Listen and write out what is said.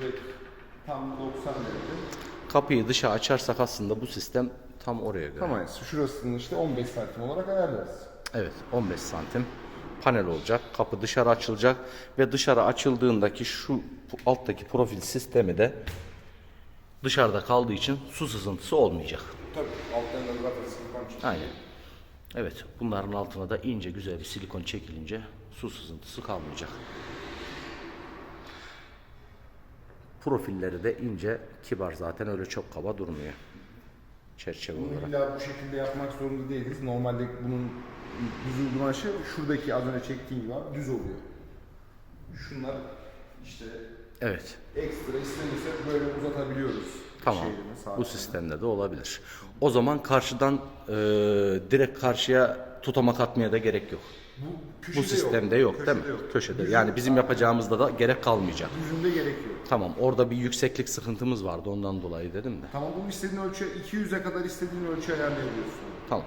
direkt tam 90 derece. Kapıyı dışa açarsak aslında bu sistem tam oraya göre. Tamam. Şurasını işte 15 santim olarak ayarlarız. Evet 15 santim panel olacak. Kapı dışarı açılacak ve dışarı açıldığındaki şu alttaki profil sistemi de dışarıda kaldığı için su sızıntısı olmayacak. Tabii. Alttan da zaten silikon çıktı. Aynen. Evet bunların altına da ince güzel bir silikon çekilince su sızıntısı kalmayacak. Profilleri de ince, kibar zaten öyle çok kaba durmuyor. Çerçeve Bunu olarak. illa bu şekilde yapmak zorunda değiliz. Normalde bunun düz uygulaşı şuradaki az önce çektiğim gibi abi düz oluyor. Şunlar işte Evet. ekstra istenirse böyle uzatabiliyoruz. Tamam. Şeyini, sağa Bu sola. sistemde de olabilir. O zaman karşıdan e, direkt karşıya tutamak atmaya da gerek yok. Bu, Bu sistemde yok, değil mi? Yok. Köşede. Düzün- Yani bizim yapacağımızda da gerek kalmayacak. Düzünde gerekiyor. Tamam. Orada bir yükseklik sıkıntımız vardı ondan dolayı dedim de. Tamam bunu istediğin ölçü 200'e kadar istediğin ölçü ayarlayabiliyorsun. Tamam.